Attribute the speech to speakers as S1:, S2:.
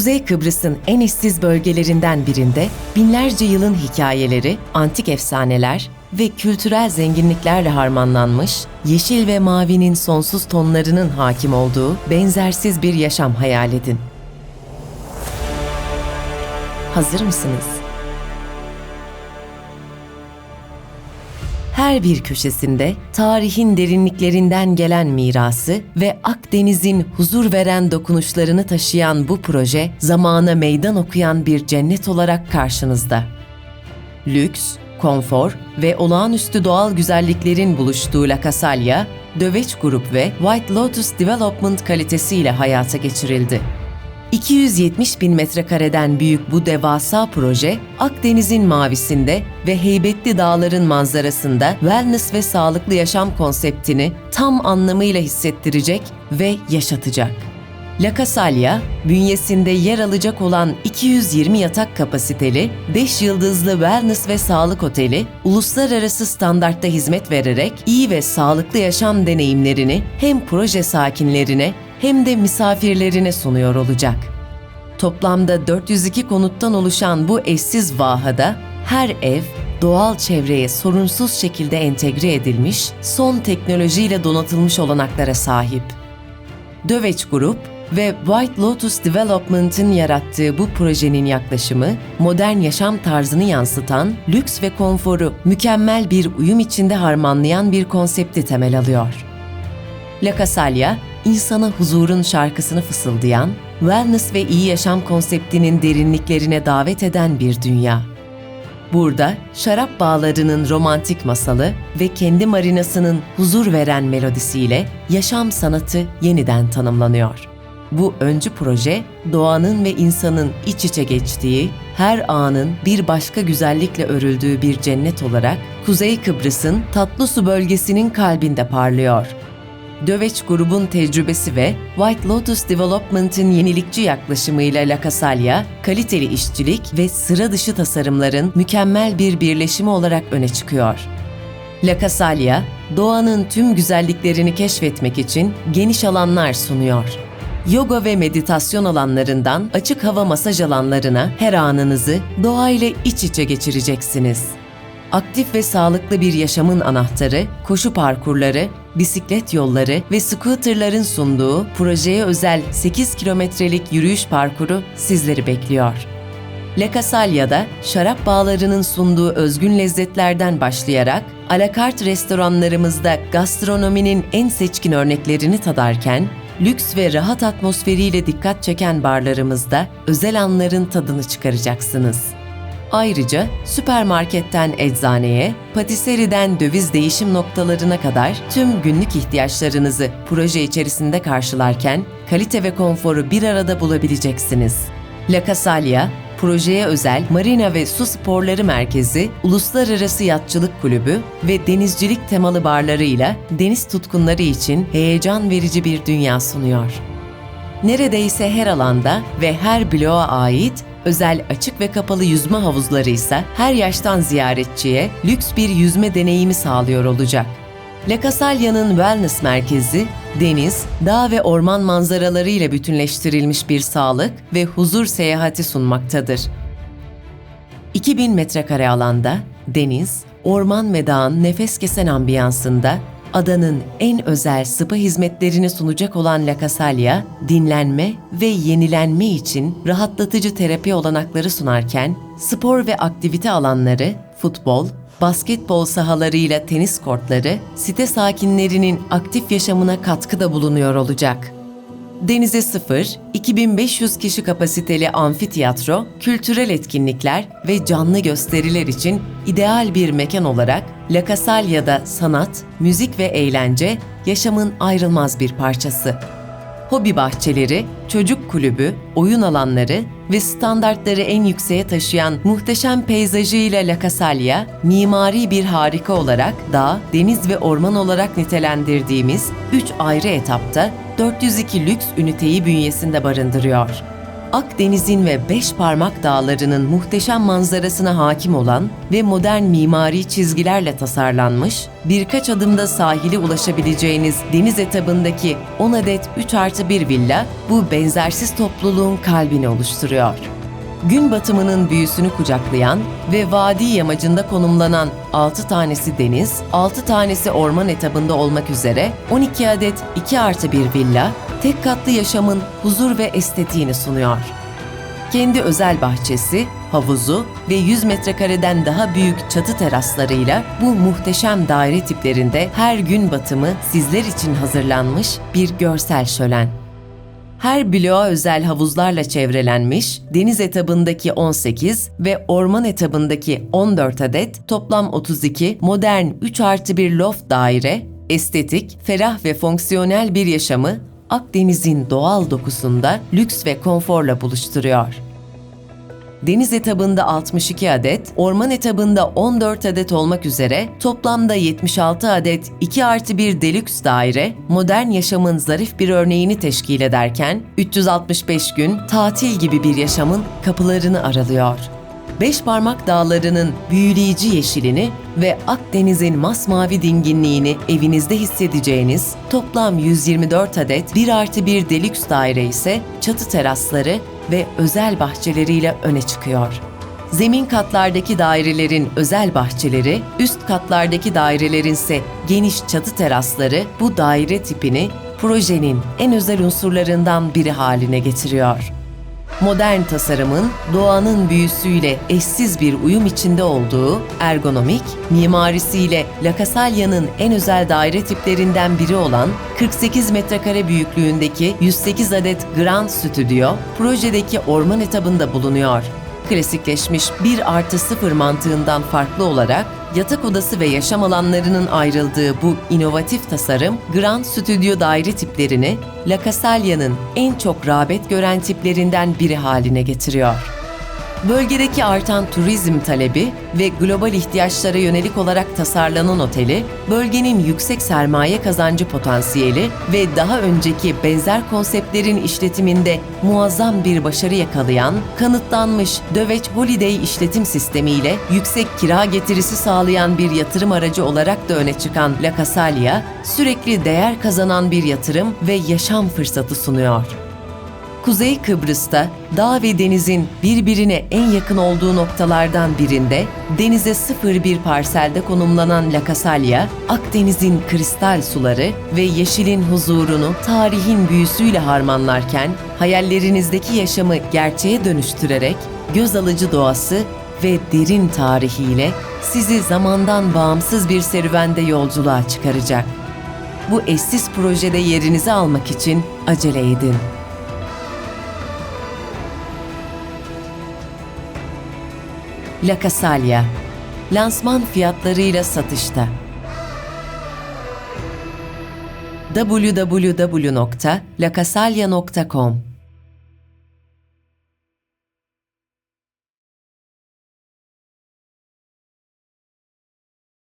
S1: Kuzey Kıbrıs'ın en eşsiz bölgelerinden birinde binlerce yılın hikayeleri, antik efsaneler ve kültürel zenginliklerle harmanlanmış, yeşil ve mavinin sonsuz tonlarının hakim olduğu benzersiz bir yaşam hayal edin. Hazır mısınız? Her bir köşesinde tarihin derinliklerinden gelen mirası ve Akdeniz'in huzur veren dokunuşlarını taşıyan bu proje zamana meydan okuyan bir cennet olarak karşınızda. Lüks, konfor ve olağanüstü doğal güzelliklerin buluştuğu La Casalia, Döveç Grup ve White Lotus Development kalitesiyle hayata geçirildi. 270 bin metrekareden büyük bu devasa proje, Akdeniz'in mavisinde ve heybetli dağların manzarasında wellness ve sağlıklı yaşam konseptini tam anlamıyla hissettirecek ve yaşatacak. La Casalia, bünyesinde yer alacak olan 220 yatak kapasiteli 5 yıldızlı wellness ve sağlık oteli, uluslararası standartta hizmet vererek iyi ve sağlıklı yaşam deneyimlerini hem proje sakinlerine hem de misafirlerine sunuyor olacak. Toplamda 402 konuttan oluşan bu eşsiz vahada her ev doğal çevreye sorunsuz şekilde entegre edilmiş, son teknolojiyle donatılmış olanaklara sahip. Döveç Grup ve White Lotus Development'ın yarattığı bu projenin yaklaşımı, modern yaşam tarzını yansıtan, lüks ve konforu mükemmel bir uyum içinde harmanlayan bir konsepti temel alıyor. La Casalia, insana huzurun şarkısını fısıldayan, wellness ve iyi yaşam konseptinin derinliklerine davet eden bir dünya. Burada şarap bağlarının romantik masalı ve kendi marinasının huzur veren melodisiyle yaşam sanatı yeniden tanımlanıyor. Bu öncü proje, doğanın ve insanın iç içe geçtiği, her anın bir başka güzellikle örüldüğü bir cennet olarak Kuzey Kıbrıs'ın Tatlısu bölgesinin kalbinde parlıyor. Döveç grubun tecrübesi ve White Lotus Development'ın yenilikçi yaklaşımıyla La Casalia, kaliteli işçilik ve sıra dışı tasarımların mükemmel bir birleşimi olarak öne çıkıyor. La Casalia, doğanın tüm güzelliklerini keşfetmek için geniş alanlar sunuyor. Yoga ve meditasyon alanlarından açık hava masaj alanlarına her anınızı doğayla iç içe geçireceksiniz. Aktif ve sağlıklı bir yaşamın anahtarı, koşu parkurları, bisiklet yolları ve scooterların sunduğu projeye özel 8 kilometrelik yürüyüş parkuru sizleri bekliyor. La Casalia'da şarap bağlarının sunduğu özgün lezzetlerden başlayarak alakart restoranlarımızda gastronominin en seçkin örneklerini tadarken, lüks ve rahat atmosferiyle dikkat çeken barlarımızda özel anların tadını çıkaracaksınız. Ayrıca süpermarketten eczaneye, patiseriden döviz değişim noktalarına kadar tüm günlük ihtiyaçlarınızı proje içerisinde karşılarken kalite ve konforu bir arada bulabileceksiniz. La Casalia, projeye özel Marina ve Su Sporları Merkezi, Uluslararası Yatçılık Kulübü ve denizcilik temalı barlarıyla deniz tutkunları için heyecan verici bir dünya sunuyor. Neredeyse her alanda ve her bloğa ait özel açık ve kapalı yüzme havuzları ise her yaştan ziyaretçiye lüks bir yüzme deneyimi sağlıyor olacak. La Casalia'nın wellness merkezi, deniz, dağ ve orman manzaraları ile bütünleştirilmiş bir sağlık ve huzur seyahati sunmaktadır. 2000 metrekare alanda deniz, orman ve dağın nefes kesen ambiyansında adanın en özel spa hizmetlerini sunacak olan La Casalia, dinlenme ve yenilenme için rahatlatıcı terapi olanakları sunarken, spor ve aktivite alanları, futbol, basketbol sahalarıyla tenis kortları, site sakinlerinin aktif yaşamına katkıda bulunuyor olacak. Denize sıfır, 2500 kişi kapasiteli amfiteyatro, kültürel etkinlikler ve canlı gösteriler için ideal bir mekan olarak La Casalia'da sanat, müzik ve eğlence yaşamın ayrılmaz bir parçası. Hobi bahçeleri, çocuk kulübü, oyun alanları ve standartları en yükseğe taşıyan muhteşem peyzajıyla La Casalia, mimari bir harika olarak dağ, deniz ve orman olarak nitelendirdiğimiz 3 ayrı etapta 402 lüks üniteyi bünyesinde barındırıyor. Akdeniz'in ve Beş Parmak Dağları'nın muhteşem manzarasına hakim olan ve modern mimari çizgilerle tasarlanmış, birkaç adımda sahile ulaşabileceğiniz deniz etabındaki 10 adet 3 artı 1 villa bu benzersiz topluluğun kalbini oluşturuyor. Gün batımının büyüsünü kucaklayan ve vadi yamacında konumlanan 6 tanesi deniz, 6 tanesi orman etabında olmak üzere 12 adet 2 artı 1 villa, tek katlı yaşamın huzur ve estetiğini sunuyor. Kendi özel bahçesi, havuzu ve 100 metrekareden daha büyük çatı teraslarıyla bu muhteşem daire tiplerinde her gün batımı sizler için hazırlanmış bir görsel şölen. Her bloğa özel havuzlarla çevrelenmiş, deniz etabındaki 18 ve orman etabındaki 14 adet toplam 32 modern 3 artı 1 loft daire, estetik, ferah ve fonksiyonel bir yaşamı Akdeniz'in doğal dokusunda lüks ve konforla buluşturuyor. Deniz etabında 62 adet, orman etabında 14 adet olmak üzere toplamda 76 adet 2 artı 1 delüks daire, modern yaşamın zarif bir örneğini teşkil ederken 365 gün tatil gibi bir yaşamın kapılarını aralıyor. Beş Parmak Dağları'nın büyüleyici yeşilini ve Akdeniz'in masmavi dinginliğini evinizde hissedeceğiniz toplam 124 adet 1 artı 1 delüks daire ise çatı terasları ve özel bahçeleriyle öne çıkıyor. Zemin katlardaki dairelerin özel bahçeleri, üst katlardaki dairelerin ise geniş çatı terasları bu daire tipini projenin en özel unsurlarından biri haline getiriyor modern tasarımın doğanın büyüsüyle eşsiz bir uyum içinde olduğu ergonomik, mimarisiyle La Casaglia'nın en özel daire tiplerinden biri olan 48 metrekare büyüklüğündeki 108 adet Grand Studio, projedeki orman etabında bulunuyor. Klasikleşmiş 1 artı 0 mantığından farklı olarak yatak odası ve yaşam alanlarının ayrıldığı bu inovatif tasarım, Grand Studio daire tiplerini La Casaglia'nın en çok rağbet gören tiplerinden biri haline getiriyor. Bölgedeki artan turizm talebi ve global ihtiyaçlara yönelik olarak tasarlanan oteli, bölgenin yüksek sermaye kazancı potansiyeli ve daha önceki benzer konseptlerin işletiminde muazzam bir başarı yakalayan, kanıtlanmış Döveç Holiday işletim sistemiyle yüksek kira getirisi sağlayan bir yatırım aracı olarak da öne çıkan La Casalia, sürekli değer kazanan bir yatırım ve yaşam fırsatı sunuyor. Kuzey Kıbrıs'ta dağ ve denizin birbirine en yakın olduğu noktalardan birinde denize sıfır bir parselde konumlanan La Casalia, Akdeniz'in kristal suları ve yeşilin huzurunu tarihin büyüsüyle harmanlarken hayallerinizdeki yaşamı gerçeğe dönüştürerek göz alıcı doğası ve derin tarihiyle sizi zamandan bağımsız bir serüvende yolculuğa çıkaracak. Bu eşsiz projede yerinizi almak için acele edin. La Casalia. Lansman fiyatlarıyla satışta. www.lacasalia.com